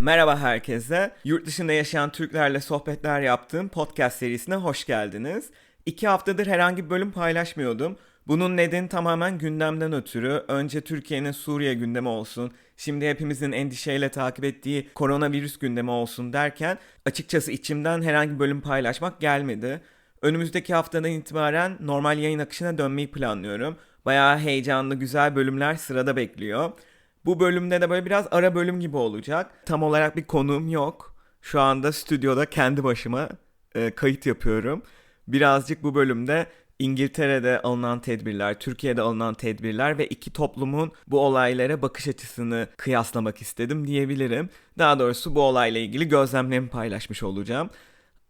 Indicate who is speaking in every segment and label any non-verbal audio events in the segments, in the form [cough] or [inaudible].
Speaker 1: Merhaba herkese. Yurt dışında yaşayan Türklerle sohbetler yaptığım podcast serisine hoş geldiniz. İki haftadır herhangi bir bölüm paylaşmıyordum. Bunun nedeni tamamen gündemden ötürü. Önce Türkiye'nin Suriye gündemi olsun, şimdi hepimizin endişeyle takip ettiği koronavirüs gündemi olsun derken açıkçası içimden herhangi bir bölüm paylaşmak gelmedi. Önümüzdeki haftadan itibaren normal yayın akışına dönmeyi planlıyorum. Bayağı heyecanlı, güzel bölümler sırada bekliyor. Bu bölümde de böyle biraz ara bölüm gibi olacak. Tam olarak bir konuğum yok. Şu anda stüdyoda kendi başıma e, kayıt yapıyorum. Birazcık bu bölümde İngiltere'de alınan tedbirler, Türkiye'de alınan tedbirler ve iki toplumun bu olaylara bakış açısını kıyaslamak istedim diyebilirim. Daha doğrusu bu olayla ilgili gözlemlerimi paylaşmış olacağım.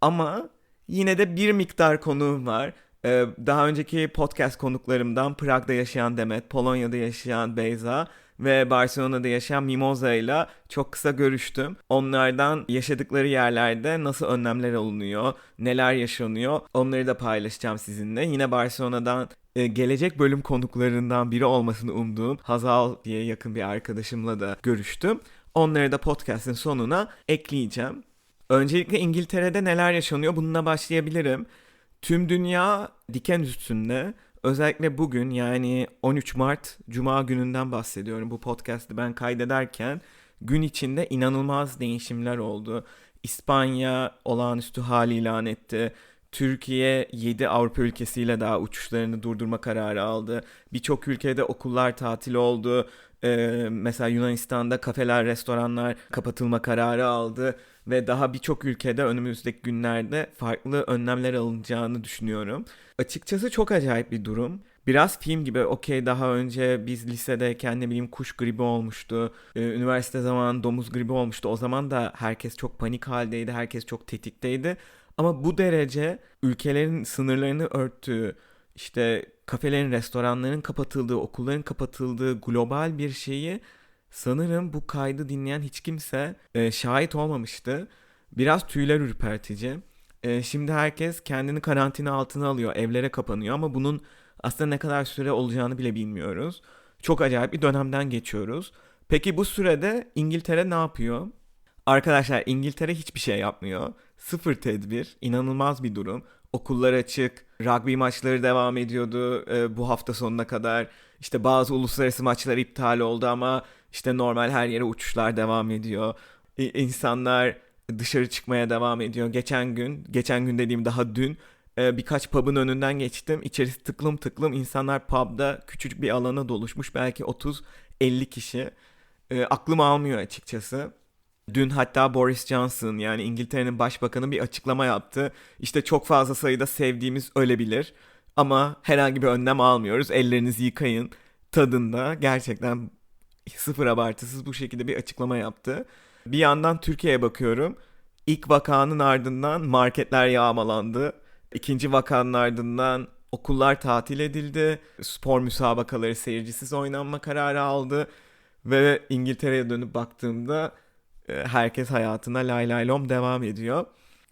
Speaker 1: Ama yine de bir miktar konuğum var. Ee, daha önceki podcast konuklarımdan Prag'da yaşayan Demet, Polonya'da yaşayan Beyza ve Barcelona'da yaşayan Mimoza ile çok kısa görüştüm. Onlardan yaşadıkları yerlerde nasıl önlemler alınıyor, neler yaşanıyor onları da paylaşacağım sizinle. Yine Barcelona'dan e, gelecek bölüm konuklarından biri olmasını umduğum Hazal diye yakın bir arkadaşımla da görüştüm. Onları da podcast'in sonuna ekleyeceğim. Öncelikle İngiltere'de neler yaşanıyor bununla başlayabilirim. Tüm dünya diken üstünde. Özellikle bugün yani 13 Mart Cuma gününden bahsediyorum. Bu podcast'ı ben kaydederken gün içinde inanılmaz değişimler oldu. İspanya olağanüstü hal ilan etti. Türkiye 7 Avrupa ülkesiyle daha uçuşlarını durdurma kararı aldı. Birçok ülkede okullar tatil oldu. Ee, mesela Yunanistan'da kafeler, restoranlar kapatılma kararı aldı ve daha birçok ülkede önümüzdeki günlerde farklı önlemler alınacağını düşünüyorum. Açıkçası çok acayip bir durum. Biraz film gibi okey daha önce biz lisedeyken ne bileyim kuş gribi olmuştu. Ee, üniversite zamanı domuz gribi olmuştu. O zaman da herkes çok panik haldeydi. Herkes çok tetikteydi. Ama bu derece ülkelerin sınırlarını örttüğü, işte kafelerin, restoranların kapatıldığı, okulların kapatıldığı global bir şeyi sanırım bu kaydı dinleyen hiç kimse e, şahit olmamıştı. Biraz tüyler ürpertici. E, şimdi herkes kendini karantina altına alıyor, evlere kapanıyor ama bunun aslında ne kadar süre olacağını bile bilmiyoruz. Çok acayip bir dönemden geçiyoruz. Peki bu sürede İngiltere ne yapıyor? Arkadaşlar İngiltere hiçbir şey yapmıyor. Sıfır tedbir, inanılmaz bir durum. Okullar açık, rugby maçları devam ediyordu e, bu hafta sonuna kadar. İşte bazı uluslararası maçlar iptal oldu ama işte normal her yere uçuşlar devam ediyor. İnsanlar dışarı çıkmaya devam ediyor. Geçen gün, geçen gün dediğim daha dün e, birkaç pub'ın önünden geçtim. İçerisi tıklım tıklım insanlar pub'da küçücük bir alana doluşmuş. Belki 30-50 kişi. E, aklım almıyor açıkçası. Dün hatta Boris Johnson yani İngiltere'nin başbakanı bir açıklama yaptı. İşte çok fazla sayıda sevdiğimiz ölebilir ama herhangi bir önlem almıyoruz. Ellerinizi yıkayın tadında gerçekten [laughs] sıfır abartısız bu şekilde bir açıklama yaptı. Bir yandan Türkiye'ye bakıyorum. İlk vakanın ardından marketler yağmalandı. İkinci vakanın ardından okullar tatil edildi. Spor müsabakaları seyircisiz oynanma kararı aldı. Ve İngiltere'ye dönüp baktığımda e, herkes hayatına lay lay lom devam ediyor.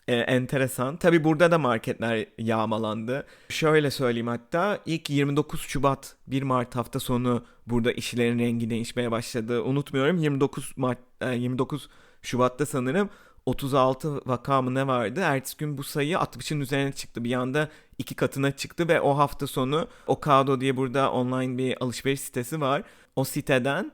Speaker 1: Ee, enteresan. Tabi burada da marketler yağmalandı. Şöyle söyleyeyim hatta ilk 29 Şubat 1 Mart hafta sonu burada işlerin rengi değişmeye başladı. Unutmuyorum 29 Mart 29 e, Şubat'ta sanırım 36 vaka mı ne vardı? Ertesi gün bu sayı 60'ın üzerine çıktı. Bir anda iki katına çıktı ve o hafta sonu Okado diye burada online bir alışveriş sitesi var. O siteden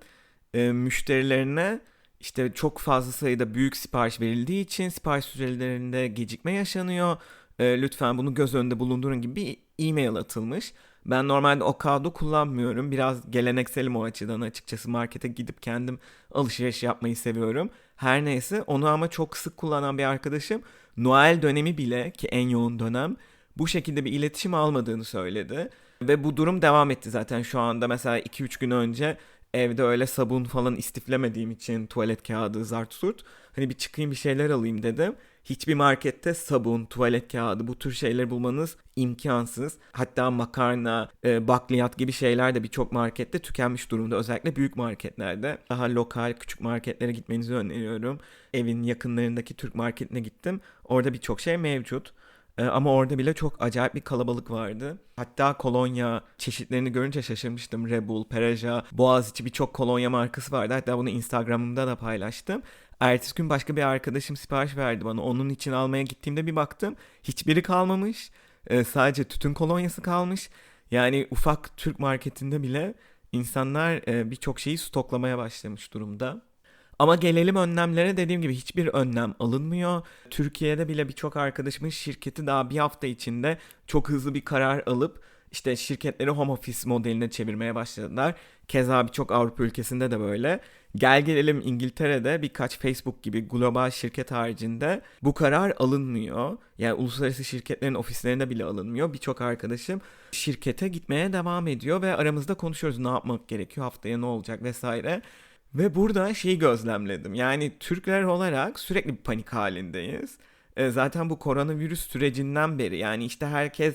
Speaker 1: e, müşterilerine işte çok fazla sayıda büyük sipariş verildiği için sipariş sürelerinde gecikme yaşanıyor. E, lütfen bunu göz önünde bulundurun gibi bir e-mail atılmış. Ben normalde Okado kullanmıyorum. Biraz gelenekselim o açıdan açıkçası. Markete gidip kendim alışveriş yapmayı seviyorum. Her neyse onu ama çok sık kullanan bir arkadaşım Noel dönemi bile ki en yoğun dönem bu şekilde bir iletişim almadığını söyledi. Ve bu durum devam etti zaten şu anda mesela 2-3 gün önce evde öyle sabun falan istiflemediğim için tuvalet kağıdı zart surt. Hani bir çıkayım bir şeyler alayım dedim. Hiçbir markette sabun, tuvalet kağıdı bu tür şeyleri bulmanız imkansız. Hatta makarna, e, bakliyat gibi şeyler de birçok markette tükenmiş durumda. Özellikle büyük marketlerde. Daha lokal küçük marketlere gitmenizi öneriyorum. Evin yakınlarındaki Türk marketine gittim. Orada birçok şey mevcut. Ee, ama orada bile çok acayip bir kalabalık vardı. Hatta kolonya çeşitlerini görünce şaşırmıştım. Rebel, Pereja, Boğaziçi birçok kolonya markası vardı. Hatta bunu Instagram'ımda da paylaştım. Ertesi gün başka bir arkadaşım sipariş verdi bana. Onun için almaya gittiğimde bir baktım. Hiçbiri kalmamış. Ee, sadece tütün kolonyası kalmış. Yani ufak Türk marketinde bile insanlar e, birçok şeyi stoklamaya başlamış durumda. Ama gelelim önlemlere dediğim gibi hiçbir önlem alınmıyor. Türkiye'de bile birçok arkadaşımın şirketi daha bir hafta içinde çok hızlı bir karar alıp işte şirketleri home office modeline çevirmeye başladılar. Keza birçok Avrupa ülkesinde de böyle. Gel gelelim İngiltere'de birkaç Facebook gibi global şirket haricinde bu karar alınmıyor. Yani uluslararası şirketlerin ofislerinde bile alınmıyor. Birçok arkadaşım şirkete gitmeye devam ediyor ve aramızda konuşuyoruz ne yapmak gerekiyor, haftaya ne olacak vesaire. Ve burada şeyi gözlemledim. Yani Türkler olarak sürekli bir panik halindeyiz. E, zaten bu koronavirüs sürecinden beri yani işte herkes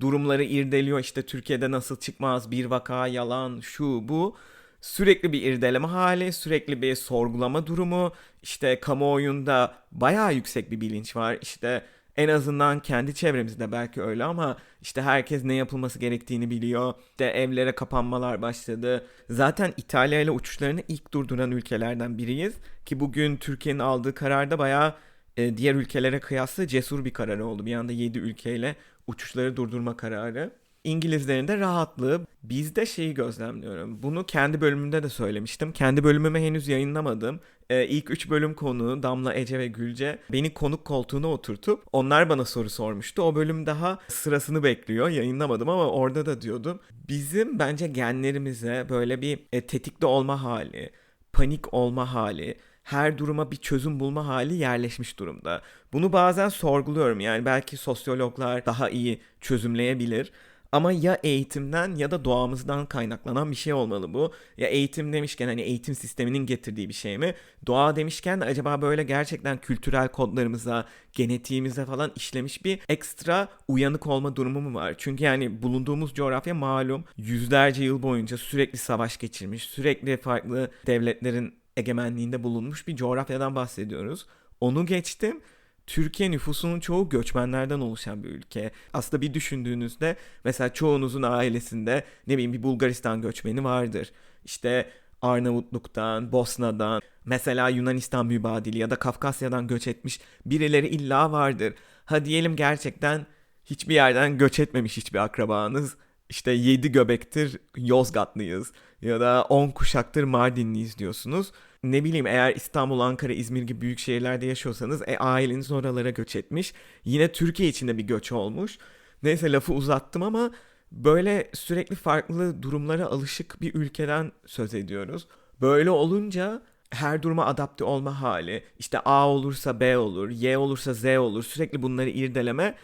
Speaker 1: durumları irdeliyor. İşte Türkiye'de nasıl çıkmaz bir vaka yalan şu bu. Sürekli bir irdeleme hali, sürekli bir sorgulama durumu. İşte kamuoyunda bayağı yüksek bir bilinç var. İşte en azından kendi çevremizde belki öyle ama işte herkes ne yapılması gerektiğini biliyor. İşte evlere kapanmalar başladı. Zaten İtalya ile uçuşlarını ilk durduran ülkelerden biriyiz. Ki bugün Türkiye'nin aldığı kararda bayağı e, diğer ülkelere kıyasla cesur bir karar oldu. Bir anda 7 ülkeyle uçuşları durdurma kararı. İngilizlerin de rahatlığı. Bizde şeyi gözlemliyorum. Bunu kendi bölümümde de söylemiştim. Kendi bölümümü henüz yayınlamadım. Ee, ilk 3 bölüm konuğu Damla, Ece ve Gülce beni konuk koltuğuna oturtup onlar bana soru sormuştu. O bölüm daha sırasını bekliyor. Yayınlamadım ama orada da diyordum. Bizim bence genlerimize böyle bir e, tetikte olma hali, panik olma hali, her duruma bir çözüm bulma hali yerleşmiş durumda. Bunu bazen sorguluyorum. Yani belki sosyologlar daha iyi çözümleyebilir. Ama ya eğitimden ya da doğamızdan kaynaklanan bir şey olmalı bu. Ya eğitim demişken hani eğitim sisteminin getirdiği bir şey mi? Doğa demişken de acaba böyle gerçekten kültürel kodlarımıza, genetiğimize falan işlemiş bir ekstra uyanık olma durumu mu var? Çünkü yani bulunduğumuz coğrafya malum yüzlerce yıl boyunca sürekli savaş geçirmiş, sürekli farklı devletlerin egemenliğinde bulunmuş bir coğrafyadan bahsediyoruz. Onu geçtim. Türkiye nüfusunun çoğu göçmenlerden oluşan bir ülke. Aslında bir düşündüğünüzde mesela çoğunuzun ailesinde ne bileyim bir Bulgaristan göçmeni vardır. İşte Arnavutluk'tan, Bosna'dan, mesela Yunanistan mübadili ya da Kafkasya'dan göç etmiş birileri illa vardır. Ha diyelim gerçekten hiçbir yerden göç etmemiş hiçbir akrabanız. İşte yedi göbektir Yozgatlıyız ya da on kuşaktır Mardinliyiz diyorsunuz ne bileyim eğer İstanbul, Ankara, İzmir gibi büyük şehirlerde yaşıyorsanız e, aileniz oralara göç etmiş. Yine Türkiye içinde bir göç olmuş. Neyse lafı uzattım ama böyle sürekli farklı durumlara alışık bir ülkeden söz ediyoruz. Böyle olunca her duruma adapte olma hali, işte A olursa B olur, Y olursa Z olur, sürekli bunları irdeleme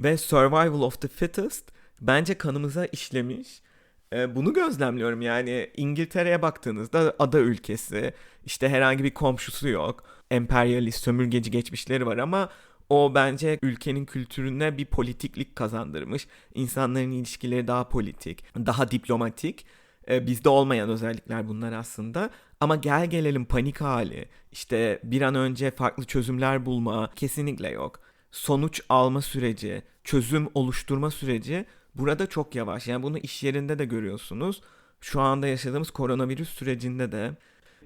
Speaker 1: ve survival of the fittest bence kanımıza işlemiş. E, bunu gözlemliyorum yani İngiltere'ye baktığınızda ada ülkesi işte herhangi bir komşusu yok emperyalist sömürgeci geçmişleri var ama o bence ülkenin kültürüne bir politiklik kazandırmış. İnsanların ilişkileri daha politik, daha diplomatik. Ee, bizde olmayan özellikler bunlar aslında. Ama gel gelelim panik hali, işte bir an önce farklı çözümler bulma kesinlikle yok. Sonuç alma süreci, çözüm oluşturma süreci Burada çok yavaş. Yani bunu iş yerinde de görüyorsunuz. Şu anda yaşadığımız koronavirüs sürecinde de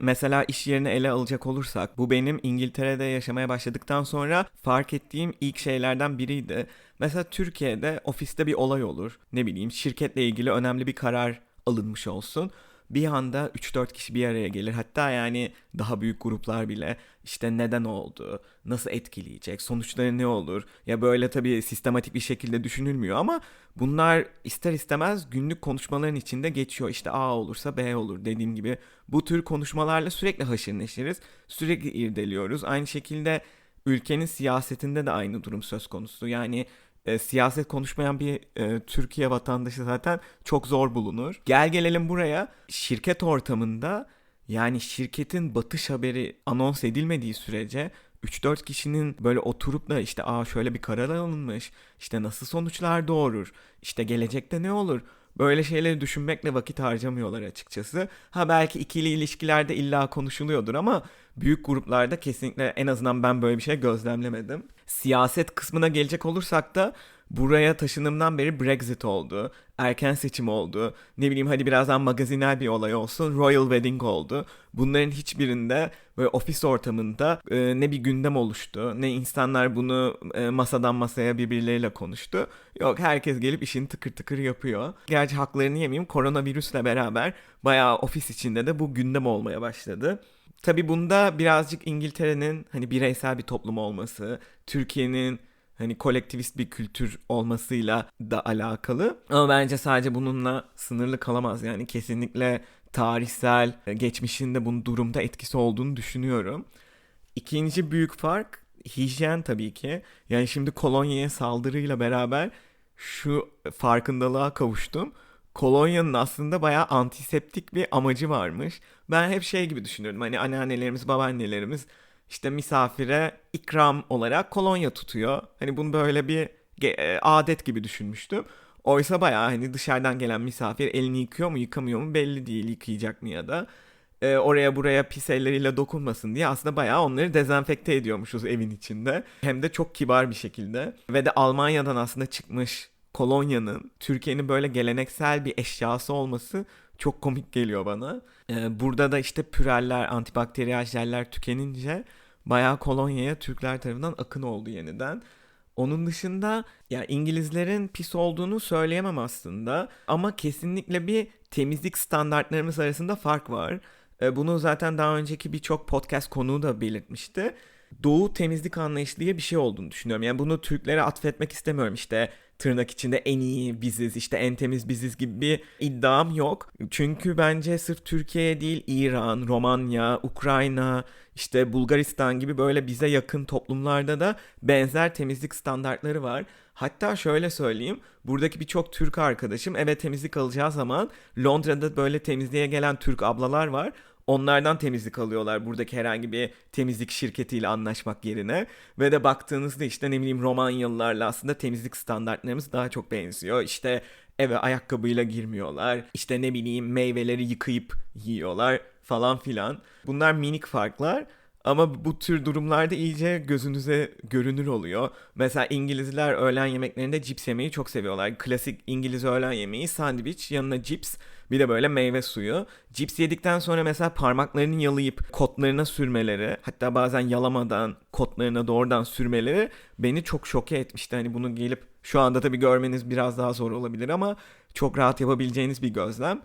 Speaker 1: Mesela iş yerini ele alacak olursak bu benim İngiltere'de yaşamaya başladıktan sonra fark ettiğim ilk şeylerden biriydi. Mesela Türkiye'de ofiste bir olay olur. Ne bileyim şirketle ilgili önemli bir karar alınmış olsun bir anda 3-4 kişi bir araya gelir. Hatta yani daha büyük gruplar bile işte neden oldu, nasıl etkileyecek, sonuçları ne olur? Ya böyle tabii sistematik bir şekilde düşünülmüyor ama bunlar ister istemez günlük konuşmaların içinde geçiyor. İşte A olursa B olur dediğim gibi. Bu tür konuşmalarla sürekli haşır neşiriz, sürekli irdeliyoruz. Aynı şekilde ülkenin siyasetinde de aynı durum söz konusu. Yani e, siyaset konuşmayan bir e, Türkiye vatandaşı zaten çok zor bulunur. Gel gelelim buraya şirket ortamında yani şirketin batış haberi anons edilmediği sürece 3-4 kişinin böyle oturup da işte aa şöyle bir karar alınmış, işte nasıl sonuçlar doğurur, işte gelecekte ne olur Böyle şeyleri düşünmekle vakit harcamıyorlar açıkçası. Ha belki ikili ilişkilerde illa konuşuluyordur ama büyük gruplarda kesinlikle en azından ben böyle bir şey gözlemlemedim. Siyaset kısmına gelecek olursak da buraya taşınımdan beri Brexit oldu. Erken seçim oldu. Ne bileyim hadi birazdan magazinel bir olay olsun. Royal Wedding oldu. Bunların hiçbirinde böyle ofis ortamında e, ne bir gündem oluştu. Ne insanlar bunu e, masadan masaya birbirleriyle konuştu. Yok herkes gelip işini tıkır tıkır yapıyor. Gerçi haklarını yemeyeyim koronavirüsle beraber bayağı ofis içinde de bu gündem olmaya başladı. Tabi bunda birazcık İngiltere'nin hani bireysel bir toplum olması, Türkiye'nin hani kolektivist bir kültür olmasıyla da alakalı. Ama bence sadece bununla sınırlı kalamaz. Yani kesinlikle tarihsel e, geçmişinde bunun durumda etkisi olduğunu düşünüyorum. İkinci büyük fark hijyen tabii ki. Yani şimdi kolonyaya saldırıyla beraber şu farkındalığa kavuştum. Kolonyanın aslında bayağı antiseptik bir amacı varmış. Ben hep şey gibi düşünürdüm. Hani anneannelerimiz, babaannelerimiz işte misafire ikram olarak kolonya tutuyor. Hani bunu böyle bir e, adet gibi düşünmüştüm. Oysa bayağı hani dışarıdan gelen misafir elini yıkıyor mu yıkamıyor mu belli değil yıkayacak mı ya da e, oraya buraya pis elleriyle dokunmasın diye aslında bayağı onları dezenfekte ediyormuşuz evin içinde. Hem de çok kibar bir şekilde. Ve de Almanya'dan aslında çıkmış kolonyanın Türkiye'nin böyle geleneksel bir eşyası olması çok komik geliyor bana. Ee, burada da işte püreller, antibakteriyel jeller tükenince bayağı kolonyaya Türkler tarafından akın oldu yeniden. Onun dışında ya İngilizlerin pis olduğunu söyleyemem aslında ama kesinlikle bir temizlik standartlarımız arasında fark var. Ee, bunu zaten daha önceki birçok podcast konuğu da belirtmişti. Doğu temizlik anlayışı diye bir şey olduğunu düşünüyorum. Yani bunu Türklere atfetmek istemiyorum. İşte tırnak içinde en iyi biziz, işte en temiz biziz gibi bir iddiam yok. Çünkü bence sırf Türkiye'ye değil İran, Romanya, Ukrayna, işte Bulgaristan gibi böyle bize yakın toplumlarda da benzer temizlik standartları var. Hatta şöyle söyleyeyim. Buradaki birçok Türk arkadaşım eve temizlik alacağı zaman Londra'da böyle temizliğe gelen Türk ablalar var. Onlardan temizlik alıyorlar buradaki herhangi bir temizlik şirketiyle anlaşmak yerine. Ve de baktığınızda işte ne bileyim Romanyalılarla aslında temizlik standartlarımız daha çok benziyor. İşte eve ayakkabıyla girmiyorlar. İşte ne bileyim meyveleri yıkayıp yiyorlar falan filan. Bunlar minik farklar. Ama bu tür durumlarda iyice gözünüze görünür oluyor. Mesela İngilizler öğlen yemeklerinde cips yemeyi çok seviyorlar. Klasik İngiliz öğlen yemeği sandviç yanına cips bir de böyle meyve suyu. Cips yedikten sonra mesela parmaklarını yalayıp kotlarına sürmeleri hatta bazen yalamadan kotlarına doğrudan sürmeleri beni çok şoke etmişti. Hani bunu gelip şu anda tabii görmeniz biraz daha zor olabilir ama çok rahat yapabileceğiniz bir gözlem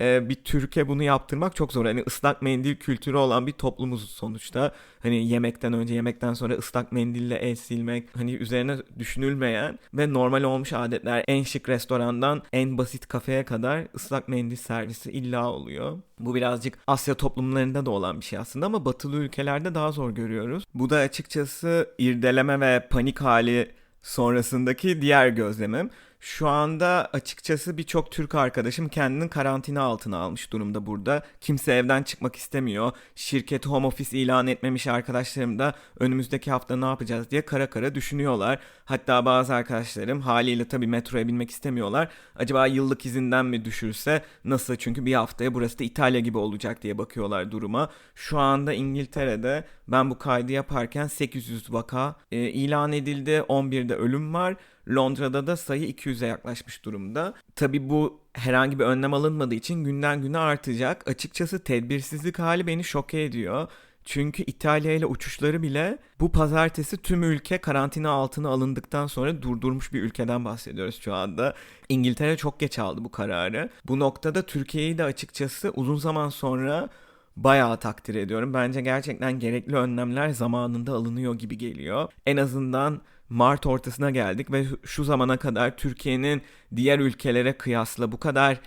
Speaker 1: e, bir Türkiye bunu yaptırmak çok zor. Hani ıslak mendil kültürü olan bir toplumuz sonuçta. Hani yemekten önce yemekten sonra ıslak mendille el silmek hani üzerine düşünülmeyen ve normal olmuş adetler. En şık restorandan en basit kafeye kadar ıslak mendil servisi illa oluyor. Bu birazcık Asya toplumlarında da olan bir şey aslında ama batılı ülkelerde daha zor görüyoruz. Bu da açıkçası irdeleme ve panik hali sonrasındaki diğer gözlemim. Şu anda açıkçası birçok Türk arkadaşım kendini karantina altına almış durumda burada. Kimse evden çıkmak istemiyor. Şirket home office ilan etmemiş arkadaşlarım da önümüzdeki hafta ne yapacağız diye kara kara düşünüyorlar. Hatta bazı arkadaşlarım haliyle tabii metroya binmek istemiyorlar. Acaba yıllık izinden mi düşürse nasıl? Çünkü bir haftaya burası da İtalya gibi olacak diye bakıyorlar duruma. Şu anda İngiltere'de ben bu kaydı yaparken 800 vaka e, ilan edildi. 11'de ölüm var. Londra'da da sayı 200'e yaklaşmış durumda. Tabi bu herhangi bir önlem alınmadığı için günden güne artacak. Açıkçası tedbirsizlik hali beni şoke ediyor. Çünkü İtalya ile uçuşları bile bu pazartesi tüm ülke karantina altına alındıktan sonra durdurmuş bir ülkeden bahsediyoruz şu anda. İngiltere çok geç aldı bu kararı. Bu noktada Türkiye'yi de açıkçası uzun zaman sonra bayağı takdir ediyorum. Bence gerçekten gerekli önlemler zamanında alınıyor gibi geliyor. En azından Mart ortasına geldik ve şu zamana kadar Türkiye'nin diğer ülkelere kıyasla bu kadar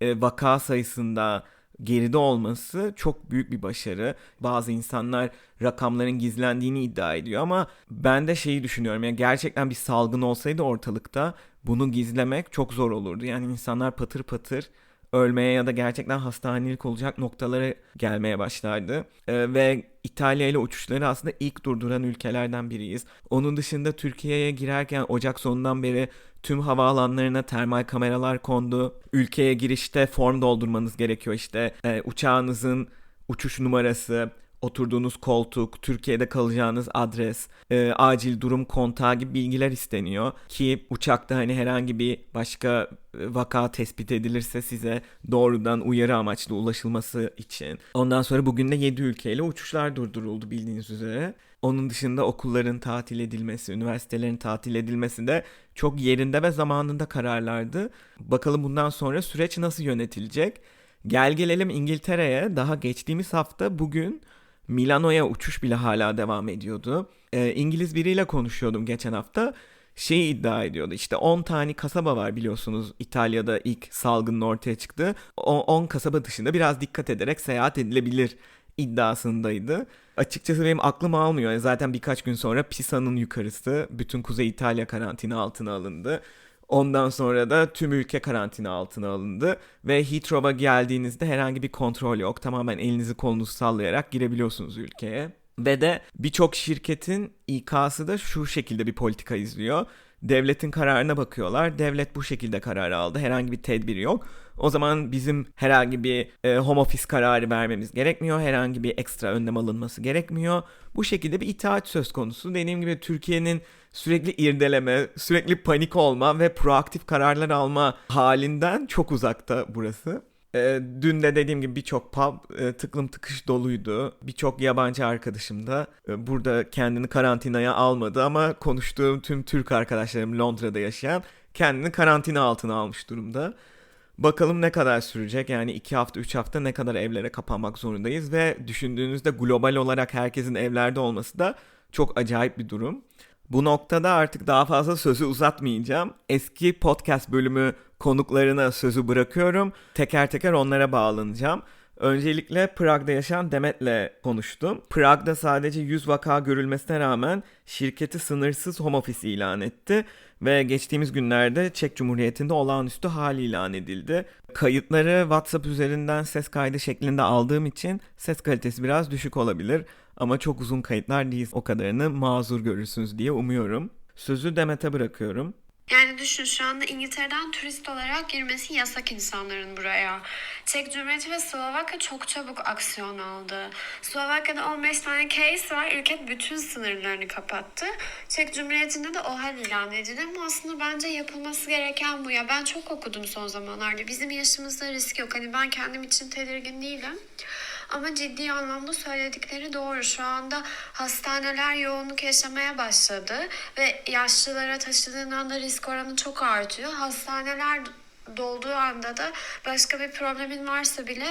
Speaker 1: e, vaka sayısında geride olması çok büyük bir başarı. Bazı insanlar rakamların gizlendiğini iddia ediyor ama ben de şeyi düşünüyorum. Yani gerçekten bir salgın olsaydı ortalıkta bunu gizlemek çok zor olurdu. Yani insanlar patır patır ölmeye ya da gerçekten hastanelik olacak noktalara gelmeye başlardı. Ee, ve İtalya ile uçuşları aslında ilk durduran ülkelerden biriyiz. Onun dışında Türkiye'ye girerken Ocak sonundan beri tüm havaalanlarına termal kameralar kondu. Ülkeye girişte form doldurmanız gerekiyor işte. Ee, uçağınızın uçuş numarası, oturduğunuz koltuk, Türkiye'de kalacağınız adres, e, acil durum kontağı gibi bilgiler isteniyor. Ki uçakta hani herhangi bir başka e, vaka tespit edilirse size doğrudan uyarı amaçlı ulaşılması için. Ondan sonra bugün de 7 ülkeyle uçuşlar durduruldu bildiğiniz üzere. Onun dışında okulların tatil edilmesi, üniversitelerin tatil edilmesi de çok yerinde ve zamanında kararlardı. Bakalım bundan sonra süreç nasıl yönetilecek? Gel gelelim İngiltere'ye. Daha geçtiğimiz hafta bugün Milano'ya uçuş bile hala devam ediyordu. Ee, İngiliz biriyle konuşuyordum geçen hafta. Şeyi iddia ediyordu işte 10 tane kasaba var biliyorsunuz İtalya'da ilk salgının ortaya çıktı. O 10 kasaba dışında biraz dikkat ederek seyahat edilebilir iddiasındaydı. Açıkçası benim aklım almıyor. Zaten birkaç gün sonra Pisa'nın yukarısı bütün Kuzey İtalya karantina altına alındı. Ondan sonra da tüm ülke karantina altına alındı ve Heathrow'a geldiğinizde herhangi bir kontrol yok. Tamamen elinizi kolunuzu sallayarak girebiliyorsunuz ülkeye. Ve de birçok şirketin İK'sı da şu şekilde bir politika izliyor. Devletin kararına bakıyorlar. Devlet bu şekilde karar aldı. Herhangi bir tedbir yok. O zaman bizim herhangi bir e, home office kararı vermemiz gerekmiyor. Herhangi bir ekstra önlem alınması gerekmiyor. Bu şekilde bir itaat söz konusu. Dediğim gibi Türkiye'nin sürekli irdeleme, sürekli panik olma ve proaktif kararlar alma halinden çok uzakta burası. E, dün de dediğim gibi birçok pub e, tıklım tıkış doluydu. Birçok yabancı arkadaşım da e, burada kendini karantinaya almadı ama konuştuğum tüm Türk arkadaşlarım Londra'da yaşayan kendini karantina altına almış durumda. Bakalım ne kadar sürecek yani 2 hafta 3 hafta ne kadar evlere kapanmak zorundayız ve düşündüğünüzde global olarak herkesin evlerde olması da çok acayip bir durum. Bu noktada artık daha fazla sözü uzatmayacağım. Eski podcast bölümü konuklarına sözü bırakıyorum. Teker teker onlara bağlanacağım. Öncelikle Prag'da yaşayan Demet'le konuştum. Prag'da sadece 100 vaka görülmesine rağmen şirketi sınırsız home office ilan etti ve geçtiğimiz günlerde Çek Cumhuriyeti'nde olağanüstü hal ilan edildi. Kayıtları WhatsApp üzerinden ses kaydı şeklinde aldığım için ses kalitesi biraz düşük olabilir ama çok uzun kayıtlar değil. O kadarını mazur görürsünüz diye umuyorum. Sözü Demet'e bırakıyorum.
Speaker 2: Yani düşün şu anda İngiltere'den turist olarak girmesi yasak insanların buraya. Çek Cumhuriyeti ve Slovakya çok çabuk aksiyon aldı. Slovakya'da 15 tane case var. Ülke bütün sınırlarını kapattı. Çek Cumhuriyeti'nde de o hal ilan edildi. Ama aslında bence yapılması gereken bu. Ya ben çok okudum son zamanlarda. Bizim yaşımızda risk yok. Hani ben kendim için tedirgin değilim. Ama ciddi anlamda söyledikleri doğru. Şu anda hastaneler yoğunluk yaşamaya başladı ve yaşlılara taşıdığın anda risk oranı çok artıyor. Hastaneler dolduğu anda da başka bir problemin varsa bile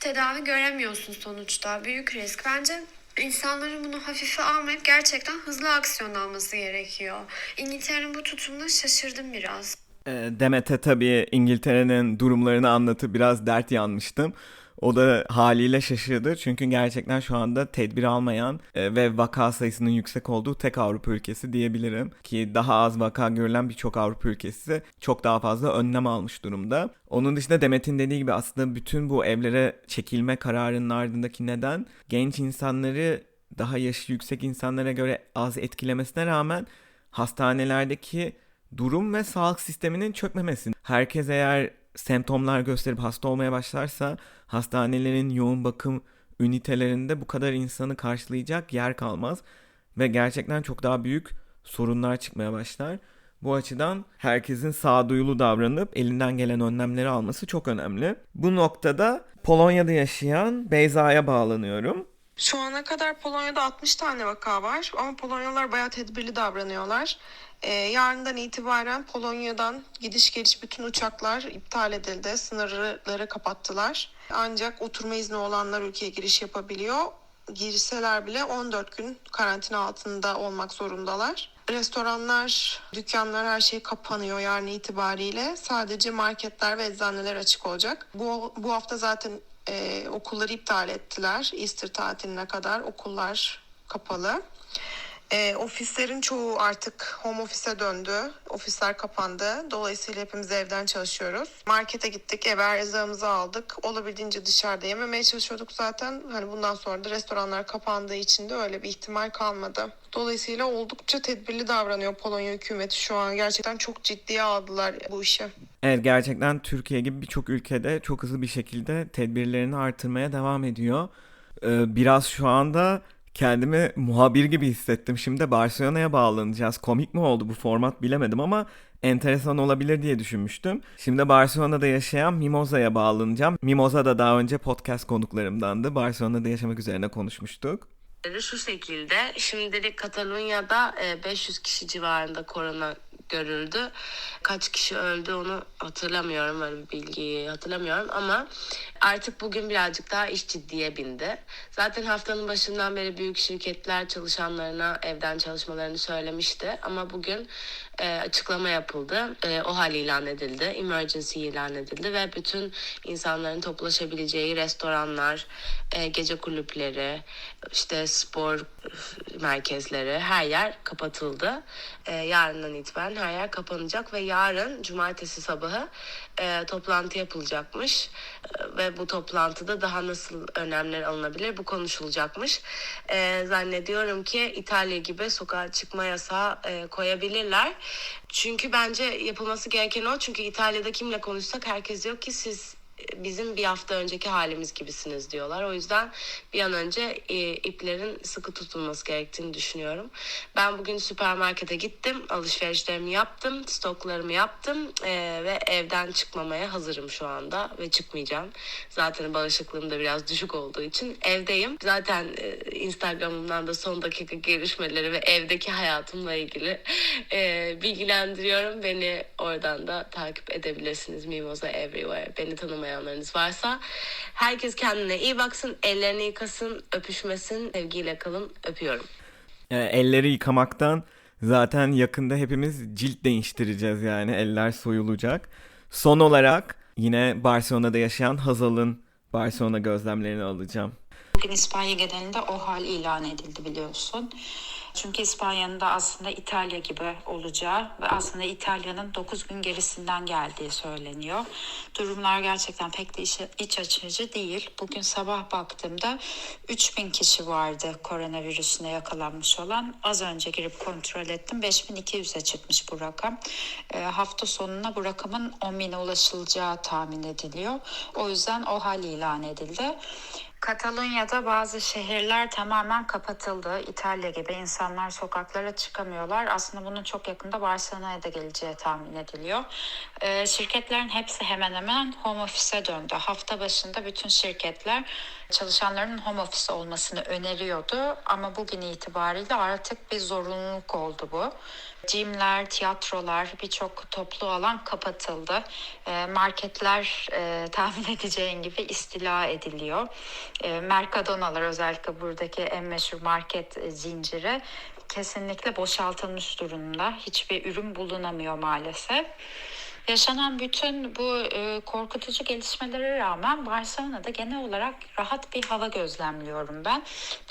Speaker 2: tedavi göremiyorsun sonuçta. Büyük risk. Bence İnsanların bunu hafife almayıp gerçekten hızlı aksiyon alması gerekiyor. İngiltere'nin bu tutumuna şaşırdım biraz.
Speaker 1: E, Demet'e tabii İngiltere'nin durumlarını anlatıp biraz dert yanmıştım. O da haliyle şaşırdı çünkü gerçekten şu anda tedbir almayan e, ve vaka sayısının yüksek olduğu tek Avrupa ülkesi diyebilirim. Ki daha az vaka görülen birçok Avrupa ülkesi çok daha fazla önlem almış durumda. Onun dışında Demet'in dediği gibi aslında bütün bu evlere çekilme kararının ardındaki neden genç insanları daha yaşı yüksek insanlara göre az etkilemesine rağmen hastanelerdeki durum ve sağlık sisteminin çökmemesi. Herkes eğer semptomlar gösterip hasta olmaya başlarsa hastanelerin yoğun bakım ünitelerinde bu kadar insanı karşılayacak yer kalmaz ve gerçekten çok daha büyük sorunlar çıkmaya başlar. Bu açıdan herkesin sağduyulu davranıp elinden gelen önlemleri alması çok önemli. Bu noktada Polonya'da yaşayan Beyza'ya bağlanıyorum.
Speaker 3: Şu ana kadar Polonya'da 60 tane vaka var ama Polonyalılar bayağı tedbirli davranıyorlar. Ee, yarından itibaren Polonya'dan gidiş geliş bütün uçaklar iptal edildi. Sınırları kapattılar. Ancak oturma izni olanlar ülkeye giriş yapabiliyor. Girseler bile 14 gün karantina altında olmak zorundalar. Restoranlar, dükkanlar her şey kapanıyor yarın itibariyle. Sadece marketler ve eczaneler açık olacak. Bu, bu hafta zaten e, okulları iptal ettiler. Easter tatiline kadar okullar kapalı. E, ofislerin çoğu artık home office'e döndü. Ofisler kapandı. Dolayısıyla hepimiz evden çalışıyoruz. Markete gittik, eve erzağımızı aldık. Olabildiğince dışarıda yememeye çalışıyorduk zaten. Hani bundan sonra da restoranlar kapandığı için de öyle bir ihtimal kalmadı. Dolayısıyla oldukça tedbirli davranıyor Polonya hükümeti şu an. Gerçekten çok ciddiye aldılar bu işi.
Speaker 1: Evet gerçekten Türkiye gibi birçok ülkede çok hızlı bir şekilde tedbirlerini artırmaya devam ediyor. Ee, biraz şu anda kendimi muhabir gibi hissettim. Şimdi Barcelona'ya bağlanacağız. Komik mi oldu bu format bilemedim ama enteresan olabilir diye düşünmüştüm. Şimdi Barcelona'da yaşayan Mimoza'ya bağlanacağım. Mimoza da daha önce podcast konuklarımdandı. Barcelona'da yaşamak üzerine konuşmuştuk.
Speaker 4: şu şekilde şimdilik Katalonya'da e, 500 kişi civarında korona görüldü. Kaç kişi öldü onu hatırlamıyorum öyle bir bilgiyi hatırlamıyorum ama artık bugün birazcık daha iş ciddiye bindi. Zaten haftanın başından beri büyük şirketler çalışanlarına evden çalışmalarını söylemişti ama bugün e, açıklama yapıldı. E, o hal ilan edildi. Emergency ilan edildi ve bütün insanların toplaşabileceği restoranlar, e, gece kulüpleri, işte spor merkezleri her yer kapatıldı. E, yarından itibaren her yer kapanacak ve yarın cumartesi sabahı e, toplantı yapılacakmış. E, ve bu toplantıda daha nasıl önlemler alınabilir bu konuşulacakmış. E, zannediyorum ki İtalya gibi sokağa çıkma yasağı e, koyabilirler. Çünkü bence yapılması gereken o. Çünkü İtalya'da kimle konuşsak herkes diyor ki siz bizim bir hafta önceki halimiz gibisiniz diyorlar. O yüzden bir an önce e, iplerin sıkı tutulması gerektiğini düşünüyorum. Ben bugün süpermarkete gittim, alışverişlerimi yaptım, stoklarımı yaptım e, ve evden çıkmamaya hazırım şu anda ve çıkmayacağım. Zaten bağışıklığım da biraz düşük olduğu için evdeyim. Zaten e, Instagram'ımdan da son dakika gelişmeleri ve evdeki hayatımla ilgili e, bilgilendiriyorum. Beni oradan da takip edebilirsiniz. Mimosa Everywhere. Beni tanımayanlarınız varsa. Herkes kendine iyi baksın, ellerini yıkasın, öpüşmesin, sevgiyle kalın. Öpüyorum.
Speaker 1: Yani elleri yıkamaktan zaten yakında hepimiz cilt değiştireceğiz yani eller soyulacak. Son olarak yine Barcelona'da yaşayan Hazal'ın Barcelona gözlemlerini alacağım.
Speaker 5: Bugün İspanya genelinde o hal ilan edildi biliyorsun. Çünkü İspanya'nın da aslında İtalya gibi olacağı ve aslında İtalya'nın 9 gün gerisinden geldiği söyleniyor. Durumlar gerçekten pek de iç, açıcı değil. Bugün sabah baktığımda 3000 kişi vardı koronavirüsüne yakalanmış olan. Az önce girip kontrol ettim. 5200'e çıkmış bu rakam. E, hafta sonuna bu rakamın 10.000'e ulaşılacağı tahmin ediliyor. O yüzden o hal ilan edildi. Katalonya'da bazı şehirler tamamen kapatıldı. İtalya gibi insanlar sokaklara çıkamıyorlar. Aslında bunun çok yakında Barcelona'ya da geleceği tahmin ediliyor. Ee, şirketlerin hepsi hemen hemen home office'e döndü. Hafta başında bütün şirketler çalışanların home office olmasını öneriyordu. Ama bugün itibariyle artık bir zorunluluk oldu bu. Gymler, tiyatrolar, birçok toplu alan kapatıldı. E, marketler e, [laughs] tahmin edeceğin gibi istila ediliyor. E, Mercadonalar özellikle buradaki en meşhur market e, zinciri kesinlikle boşaltılmış durumda. Hiçbir ürün bulunamıyor maalesef. Yaşanan bütün bu e, korkutucu gelişmelere rağmen Barcelona'da genel olarak rahat bir hava gözlemliyorum ben.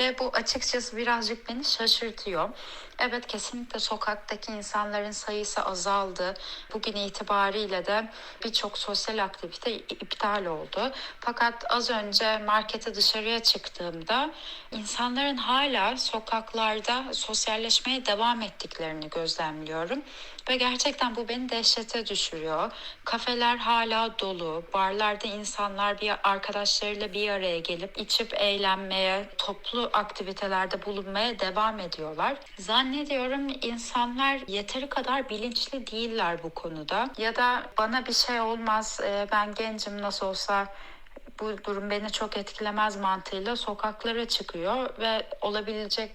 Speaker 5: Ve bu açıkçası birazcık beni şaşırtıyor. Evet kesinlikle sokaktaki insanların sayısı azaldı. Bugün itibariyle de birçok sosyal aktivite iptal oldu. Fakat az önce markete dışarıya çıktığımda insanların hala sokaklarda sosyalleşmeye devam ettiklerini gözlemliyorum. Ve gerçekten bu beni dehşete düşürüyor. Kafeler hala dolu. Barlarda insanlar bir arkadaşlarıyla bir araya gelip içip eğlenmeye, toplu aktivitelerde bulunmaya devam ediyorlar. Zannediyorum insanlar yeteri kadar bilinçli değiller bu konuda. Ya da bana bir şey olmaz, e, ben gencim nasıl olsa bu durum beni çok etkilemez mantığıyla sokaklara çıkıyor ve olabilecek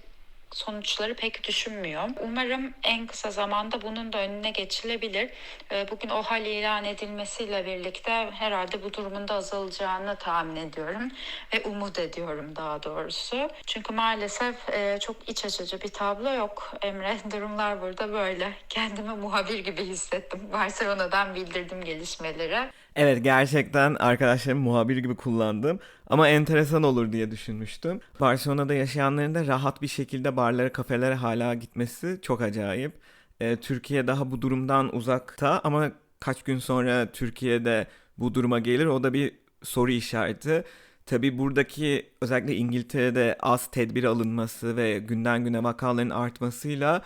Speaker 5: sonuçları pek düşünmüyor. Umarım en kısa zamanda bunun da önüne geçilebilir. Ee, bugün o hal ilan edilmesiyle birlikte herhalde bu durumun da azalacağını tahmin ediyorum ve umut ediyorum daha doğrusu. Çünkü maalesef e, çok iç açıcı bir tablo yok. Emre [laughs] durumlar burada böyle. Kendimi muhabir gibi hissettim. Barcelona'dan bildirdim gelişmeleri.
Speaker 1: Evet gerçekten arkadaşlarım muhabir gibi kullandım ama enteresan olur diye düşünmüştüm. Barcelona'da yaşayanların da rahat bir şekilde barlara, kafelere hala gitmesi çok acayip. Ee, Türkiye daha bu durumdan uzakta ama kaç gün sonra Türkiye'de bu duruma gelir o da bir soru işareti. Tabi buradaki özellikle İngiltere'de az tedbir alınması ve günden güne vakaların artmasıyla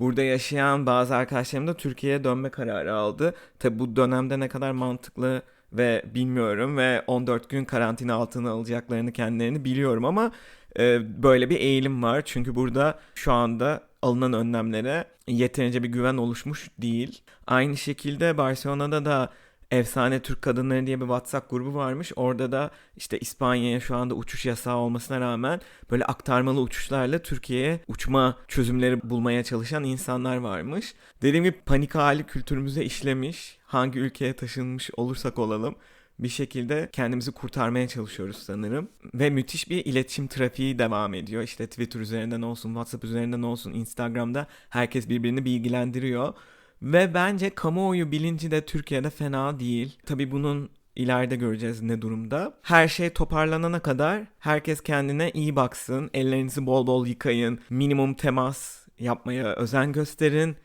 Speaker 1: Burada yaşayan bazı arkadaşlarım da Türkiye'ye dönme kararı aldı. Tabi bu dönemde ne kadar mantıklı ve bilmiyorum ve 14 gün karantina altına alacaklarını kendilerini biliyorum ama e, böyle bir eğilim var. Çünkü burada şu anda alınan önlemlere yeterince bir güven oluşmuş değil. Aynı şekilde Barcelona'da da Efsane Türk Kadınları diye bir WhatsApp grubu varmış. Orada da işte İspanya'ya şu anda uçuş yasağı olmasına rağmen böyle aktarmalı uçuşlarla Türkiye'ye uçma çözümleri bulmaya çalışan insanlar varmış. Dediğim gibi panik hali kültürümüze işlemiş. Hangi ülkeye taşınmış olursak olalım bir şekilde kendimizi kurtarmaya çalışıyoruz sanırım. Ve müthiş bir iletişim trafiği devam ediyor. İşte Twitter üzerinden olsun, WhatsApp üzerinden olsun, Instagram'da herkes birbirini bilgilendiriyor. Ve bence kamuoyu bilinci de Türkiye'de fena değil. Tabii bunun ileride göreceğiz ne durumda. Her şey toparlanana kadar herkes kendine iyi baksın. Ellerinizi bol bol yıkayın. Minimum temas yapmaya özen gösterin.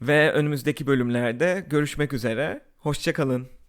Speaker 1: Ve önümüzdeki bölümlerde görüşmek üzere. Hoşçakalın.